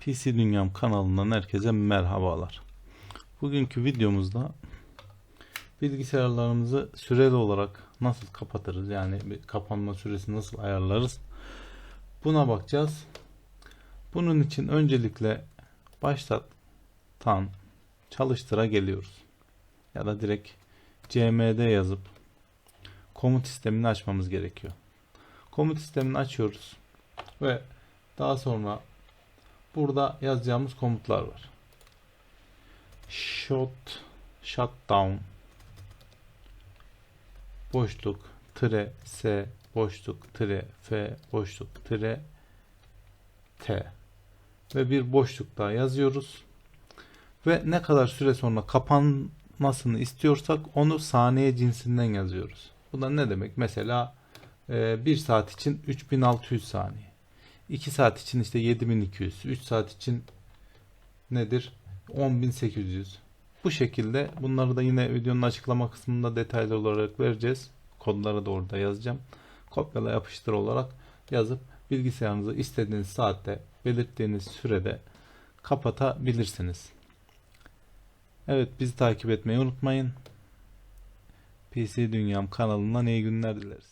PC Dünyam kanalından herkese merhabalar. Bugünkü videomuzda bilgisayarlarımızı süreli olarak nasıl kapatırız yani kapanma süresi nasıl ayarlarız buna bakacağız. Bunun için öncelikle başlattan çalıştıra geliyoruz. Ya da direkt cmd yazıp komut sistemini açmamız gerekiyor. Komut sistemini açıyoruz ve daha sonra burada yazacağımız komutlar var. Shut shutdown boşluk tire s boşluk tire f boşluk tire t ve bir boşluk daha yazıyoruz. Ve ne kadar süre sonra kapanmasını istiyorsak onu saniye cinsinden yazıyoruz. Bu da ne demek? Mesela 1 saat için 3600 saniye. 2 saat için işte 7200, 3 saat için nedir? 10800. Bu şekilde bunları da yine videonun açıklama kısmında detaylı olarak vereceğiz. Kodları da orada yazacağım. Kopyala yapıştır olarak yazıp bilgisayarınızı istediğiniz saatte belirttiğiniz sürede kapatabilirsiniz. Evet bizi takip etmeyi unutmayın. PC Dünyam kanalından iyi günler dileriz.